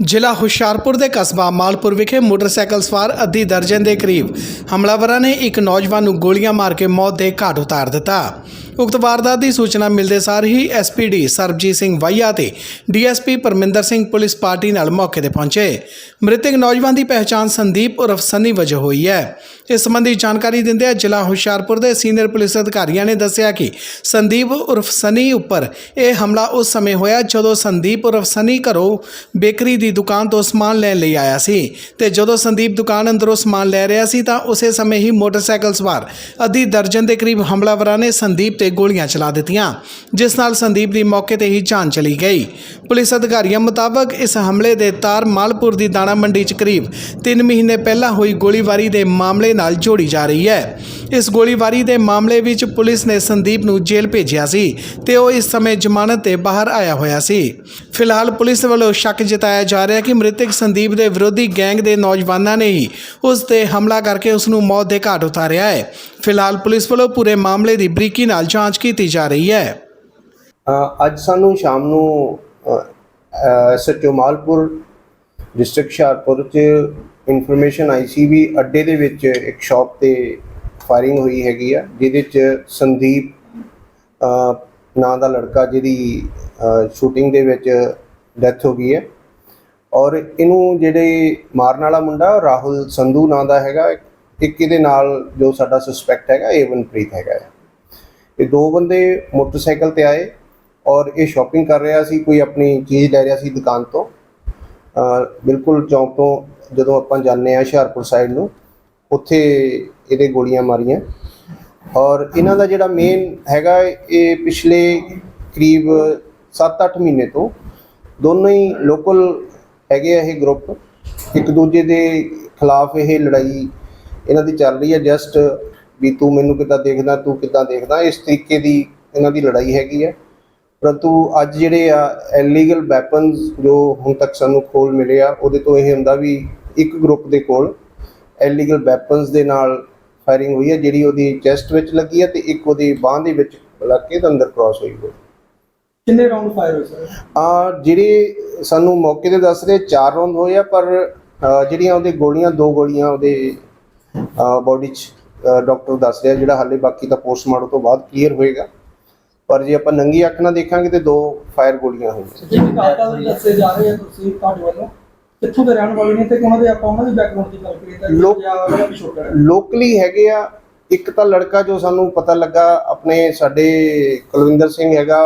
ਜ਼ਿਲ੍ਹਾ ਹੁਸ਼ਿਆਰਪੁਰ ਦੇ ਕਸਬਾ ਮਾਲਪੁਰ ਵਿਖੇ ਮੋਟਰਸਾਈਕਲ ਸਵਾਰ ਅੱਧੀ ਦਰਜਨ ਦੇ ਕਰੀਬ ਹਮਲਾਵਰਾਂ ਨੇ ਇੱਕ ਨੌਜਵਾਨ ਨੂੰ ਗੋਲੀਆਂ ਮਾਰ ਕੇ ਮੌਤ ਦੇ ਘਾਟ ਉਤਾਰ ਦਿੱਤਾ। ਉਕਤ ਵਾਰਦਾਤ ਦੀ ਸੂਚਨਾ ਮਿਲਦੇ ਸਾਰ ਹੀ ਐਸਪੀਡੀ ਸਰਬਜੀਤ ਸਿੰਘ ਵਾਈਆ ਤੇ DSP Parminder Singh police party ਨਾਲ ਮੌਕੇ ਤੇ ਪਹੁੰਚੇ। ਮ੍ਰਿਤਕ ਨੌਜਵਾਨ ਦੀ ਪਹਿਚਾਣ ਸੰਦੀਪ ਉਰਫ ਸੰਨੀ ਵਜੋਂ ਹੋਈ ਹੈ। ਇਸ ਸੰਬੰਧੀ ਜਾਣਕਾਰੀ ਦਿੰਦਿਆਂ ਜ਼ਿਲ੍ਹਾ ਹੁਸ਼ਿਆਰਪੁਰ ਦੇ ਸੀਨੀਅਰ ਪੁਲਿਸ ਅਧਿਕਾਰੀਆਂ ਨੇ ਦੱਸਿਆ ਕਿ ਸੰਦੀਪ ਉਰਫ ਸਨੀ ਉੱਪਰ ਇਹ ਹਮਲਾ ਉਸ ਸਮੇਂ ਹੋਇਆ ਜਦੋਂ ਸੰਦੀਪ ਉਰਫ ਸਨੀ ਘਰੋਂ ਬੇਕਰੀ ਦੀ ਦੁਕਾਨ ਤੋਂ ਸਮਾਨ ਲੈਣ ਲਈ ਆਇਆ ਸੀ ਤੇ ਜਦੋਂ ਸੰਦੀਪ ਦੁਕਾਨ ਅੰਦਰੋਂ ਸਮਾਨ ਲੈ ਰਿਹਾ ਸੀ ਤਾਂ ਉਸੇ ਸਮੇਂ ਹੀ ਮੋਟਰਸਾਈਕਲ ਸਵਾਰ ਅੱਧੀ ਦਰਜਨ ਦੇ ਕਰੀਬ ਹਮਲਾਵਰਾਂ ਨੇ ਸੰਦੀਪ ਤੇ ਗੋਲੀਆਂ ਚਲਾ ਦਿੱਤੀਆਂ, ਜਿਸ ਨਾਲ ਸੰਦੀਪ ਦੀ ਮੌਕੇ ਤੇ ਹੀ ਜਾਨ ਚਲੀ ਗਈ। ਪੁਲਿਸ ਅਧਿਕਾਰੀਆਂ ਮੁਤਾਬਕ ਇਸ ਹਮਲੇ ਦੇ ਤਾਰ ਮਾਲਪੁਰ ਦੀ ਦਾਣਾ ਮੰਡੀ 'ਚ ਕਰੀਬ 3 ਮਹੀਨੇ ਪਹਿਲਾਂ ਹੋਈ ਗੋਲੀਬਾਰੀ ਦੇ ਮਾਮਲੇ ਨਾਲ ਜੋੜੀ ਜਾ ਰਹੀ ਹੈ। ਇਸ ਗੋਲੀਬਾਰੀ ਦੇ ਮਾਮਲੇ ਵਿੱਚ ਪੁਲਿਸ ਨੇ ਸੰਦੀਪ ਨੂੰ ਜੇਲ੍ਹ ਭੇਜਿਆ ਸੀ ਤੇ ਉਹ ਇਸ ਸਮੇਂ ਜ਼ਮਾਨਤ ਤੇ ਬਾਹਰ ਆਇਆ ਹੋਇਆ ਸੀ। ਫਿਲਹਾਲ ਪੁਲਿਸ ਵੱਲੋਂ ਸ਼ੱਕ ਜਤਾਇਆ ਜਾ ਰਿਹਾ ਕਿ ਮ੍ਰਿਤਕ ਸੰਦੀਪ ਦੇ ਵਿਰੋਧੀ ਗੈਂਗ ਦੇ ਨੌਜਵਾਨਾਂ ਨੇ ਹੀ ਉਸ ਤੇ ਹਮਲਾ ਕਰਕੇ ਉਸ ਨੂੰ ਮੌਤ ਦੇ ਘਾਟ ਉਤਾਰਿਆ ਹੈ। ਫਿਲਹਾਲ ਪੁਲਿਸ ਵੱਲੋਂ ਪੂਰੇ ਮਾਮਲੇ ਦੀ ਬਰੀਕੀ ਨਾਲ ਜਾਂਚ ਕੀਤੀ ਜਾ ਰਹੀ ਹੈ। ਅ, ਅੱਜ ਸਾਨੂੰ ਸ਼ਾਮ ਨੂੰ ਐਸਐਚਓ ਮਾਲਪੁਰ ਡਿਸਟ੍ਰਿਕਟ ਹੁਸ਼ਿਆਰਪੁਰ ਚ ਇਨਫੋਰਮੇਸ਼ਨ ਆਈ ਸੀ ਵੀ ਅੱਡੇ ਦੇ ਵਿੱਚ ਇੱਕ ਸ਼ਾਪ ਤੇ ਫਾਇਰਿੰਗ ਹੋਈ ਹੈਗੀ ਆ, ਜਿਹਦੇ ਚ ਸੰਦੀਪ ਨਾਂ ਦਾ ਲੜਕਾ ਜਿਹਦੀ ਸ਼ੂਟਿੰਗ ਦੇ ਵਿੱਚ ਡੈਥ ਹੋ ਗਈ ਹੈ ਔਰ ਇਹਨੂੰ ਜਿਹੜੇ ਮਾਰਨ ਵਾਲਾ ਮੁੰਡਾ ਉਹ ਰਾਹੁਲ ਸੰਧੂ ਨਾਂ ਦਾ ਹੈਗਾ, ਇੱਕ ਇਹਦੇ ਨਾਲ ਜੋ ਸਾਡਾ ਸਸਪੈਕਟ ਹੈਗਾ ਏਵਨਪ੍ਰੀਤ ਹੈਗਾ ਹੈ। ਇਹ ਦੋ ਬੰਦੇ ਮੋਟਰਸਾਈਕਲ ਤੇ ਆਏ ਔਰ ਇਹ ਸ਼ਾਪਿੰਗ ਕਰ ਰਿਹਾ ਸੀ, ਕੋਈ ਆਪਣੀ ਚੀਜ਼ ਲੈ ਰਿਹਾ ਸੀ ਦੁਕਾਨ ਤੋਂ ਬਿਲਕੁਲ ਚੌਂਕ ਤੋਂ ਜਦੋਂ ਆਪਾਂ ਜਾਂਦੇ ਆ ਹੁਸ਼ਿਆਰਪੁਰ ਸਾਈਡ ਨੂੰ ਉੱਥੇ ਇਹਦੇ ਗੋਲੀਆਂ ਮਾਰੀਆਂ। ਔਰ ਇਹਨਾਂ ਦਾ ਜਿਹੜਾ ਮੇਨ ਹੈਗਾ, ਇਹ ਪਿਛਲੇ ਕਰੀਬ 7-8 ਮਹੀਨੇ ਤੋਂ ਦੋਨੋਂ ਹੀ ਲੋਕਲ ਹੈਗੇ ਆ ਇਹ ਗਰੁੱਪ ਇੱਕ ਦੂਜੇ ਦੇ ਖਿਲਾਫ ਇਹ ਲੜਾਈ ਇਹਨਾਂ ਦੀ ਚੱਲ ਰਹੀ ਹੈ ਜਸਟ ਵੀ ਤੂੰ ਮੈਨੂੰ ਕਿੱਦਾਂ ਦੇਖਦਾ, ਤੂੰ ਕਿੱਦਾਂ ਦੇਖਦਾ, ਇਸ ਤਰੀਕੇ ਦੀ ਇਹਨਾਂ ਦੀ ਲੜਾਈ ਹੈਗੀ ਹੈ ਪਰੰਤੂ ਅੱਜ ਜਿਹੜੇ ਆ ਇਲੀਗਲ ਵੈਪਨਸ ਜੋ ਹੁਣ ਤੱਕ ਸਾਨੂੰ ਖੋਲ ਮਿਲੇ ਆ, ਉਹਦੇ ਤੋਂ ਇਹ ਹੁੰਦਾ ਵੀ ਇੱਕ ਗਰੁੱਪ ਦੇ ਕੋਲ ਇਲੀਗਲ ਵੈਪਨਸ ਦੇ ਨਾਲ ਫਾਇਰਿੰਗ ਹੋਈ ਹੈ ਜਿਹੜੀ ਉਹਦੀ ਚੈਸਟ ਵਿੱਚ ਲੱਗੀ ਹੈ ਤੇ ਇੱਕ ਉਹਦੀ ਬਾਹ ਦੇ ਵਿੱਚ ਲੱਗ ਕੇ ਤੇ ਅੰਦਰ ਕ੍ਰਾਸ ਹੋਈ ਹੋਈ ਕਿੰਨੇ ਰਾਉਂਡ ਫਾਇਰ ਹੋਏ ਸਰ ਆ ਜਿਹੜੇ ਸਾਨੂੰ ਮੌਕੇ ਤੇ ਦੱਸ ਰਹੇ ਚਾਰ ਰੌਂਦ ਹੋਏ ਆ ਪਰ ਜਿਹੜੀਆਂ ਉਹਦੇ ਗੋਲੀਆਂ ਦੋ ਗੋਲੀਆਂ ਉਹਦੇ ਬਾਡੀ 'ਚ ਡਾਕਟਰ ਦੱਸ ਰਿਹਾ ਜਿਹੜਾ ਹਾਲੇ ਬਾਕੀ ਤਾਂ ਪੋਸਟਮਾਰਟਮ ਤੋਂ ਬਾਅਦ ਕਲੀਅਰ ਹੋਏਗਾ। ਪਰ ਜੇ ਆਪਾਂ ਨੰਗੀ ਅੱਖ ਨਾਲ ਦੇਖਾਂਗੇ ਤੇ ਦੋ ਫਾਇਰ ਗੋਲੀਆਂ ਹੋਈਆਂ। ਜਿਵੇਂ ਦੇ ਦੱਸੇ ਜਾ ਰਹੇ ਆ ਤੁਸੀਂ ਤੁਹਾਡੇ ਵੱਲੋਂ ਕਿੱਥੋਂ ਦੇ ਰਹਿਣ ਵਾਲੇ ਨੇ ਤੇ ਉਹਨਾਂ ਦੇ ਆਪਾਂ ਉਹਨਾਂ ਦੀ ਬੈਕਗ੍ਰਾਉਂਡ ਦੀ ਗੱਲ ਕਰੀਏ ਤਾਂ ਲੋਕ- ਉਹਨਾਂ ਦਾ ਪਿਛੋਕੜ ਹੈ। ਲੋਕਲੀ ਹੈਗੇ ਆ ਇੱਕ ਤਾਂ ਲੜਕਾ ਜੋ ਸਾਨੂੰ ਪਤਾ ਲੱਗਾ ਆਪਣੇ ਸਾਡੇ ਕੁਲਵਿੰਦਰ ਸਿੰਘ ਹੈਗਾ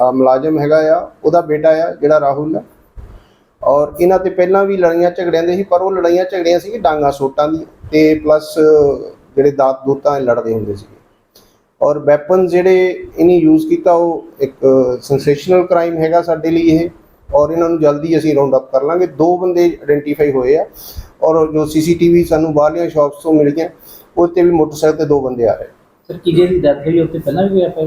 ਅ, ਮੁਲਾਜ਼ਮ ਹੈਗਾ ਆ ਉਹਦਾ ਬੇਟਾ ਆ ਜਿਹੜਾ ਰਾਹੁਲ ਆ। ਔਰ ਇਹਨਾਂ ਤੇ ਪਹਿਲਾਂ ਵੀ ਲੜਾਈਆਂ ਝਗੜਿਆਂ ਦੇ ਸੀ ਪਰ ਉਹ ਲੜਾਈਆਂ ਝਗੜੀਆਂ ਸੀ ਡਾਂਗਾ ਸੋਟਾਂ ਦੀ ਤੇ ਪਲੱਸ ਜਿਹੜੇ ਦਾਤ ਦੂਤਾਂ ਲੜਦੇ ਹੁੰਦੇ ਸੀ ਔਰ ਵੈਪਨ ਜਿਹੜੇ ਇਹਨੇ ਯੂਜ਼ ਕੀਤਾ ਉਹ ਇੱਕ ਸੈਂਸੇਸ਼ਨਲ ਕ੍ਰਾਈਮ ਹੈਗਾ ਸਾਡੇ ਲਈ ਇਹ। ਔਰ ਇਹਨਾਂ ਨੂੰ ਜਲਦੀ ਅਸੀਂ ਰਾਉਂਡ ਅਪ ਕਰ ਲਾਂਗੇ। ਦੋ ਬੰਦੇ ਆਇਡੈਂਟੀਫਾਈ ਹੋਏ ਆ ਔਰ ਜੋ ਸੀਸੀਟੀਵੀ ਸਾਨੂੰ ਬਾਹਰਲੀਆਂ ਸ਼ਾਪਸ ਤੋਂ ਮਿਲ ਗਿਆ ਉਹ ਤੇ ਵੀ ਮੋਟਰਸਾਈਕਲ ਤੇ ਦੋ ਬੰਦੇ ਆ ਰਹੇ। ਸਰ ਕਿਜੇ ਦੀ ਡੈਥ ਹੋਈ? ਉੱਤੇ ਪਹਿਲਾਂ ਵੀ ਐਫ ਆਈ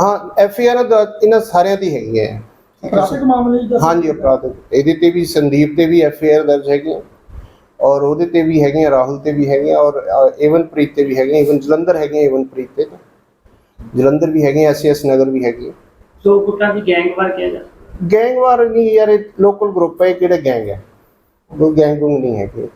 ਹਾਂ ਐਫ ਆਰ ਇਹਨਾਂ ਸਾਰਿਆਂ ਦੀ ਹੈਗੀ ਹੈ। ਟ੍ਰੈਫਿਕ ਮਾਮਲੇ ਦੱਸੋ। ਹਾਂਜੀ ਅਪਰਾਧ ਇਹਦੇ ਤੇ ਵੀ ਸੰਦੀਪ ਤੇ ਵੀ ਐਫ ਆਰ ਦਰਜ ਹੈਗੀ ਹੈ ਔਰ ਉਹਦੇ ਤੇ ਵੀ ਹੈਗੀਆਂ ਰਾਹੁਲ ਤੇ ਵੀ ਹੈਗੀਆਂ ਔਰ ਏਵਨਪ੍ਰੀਤ ਤੇ ਵੀ ਹੈਗੀਆਂ ਈਵਨ ਜਲੰਧਰ ਹੈਗੀਆਂ ਏਵਨਪ੍ਰੀਤ ਤੇ। ਤਾਂ। ਜਲੰਧਰ ਵੀ ਹੈਗੀਆਂ ਐਸਐਸ ਨਗਰ ਵੀ ਹੈਗੀ ਸੋ ਕੁੱਟਾਂ ਦੀ ਗੈਂਗ ਵਾਰ ਕਿਹਾ ਜਾ ਗੈਂਗ ਵਾਰ ਨਹੀਂ ਯਾਰ ਲੋਕਲ ਗਰੁੱਪ ਹੈ, ਇਹ ਕਿਹੜੇ ਗੈਂਗ ਹੈ? ਉਹ ਗੈਂਗ ਗੁੰਗ ਨਹੀਂ ਹੈਗੇ।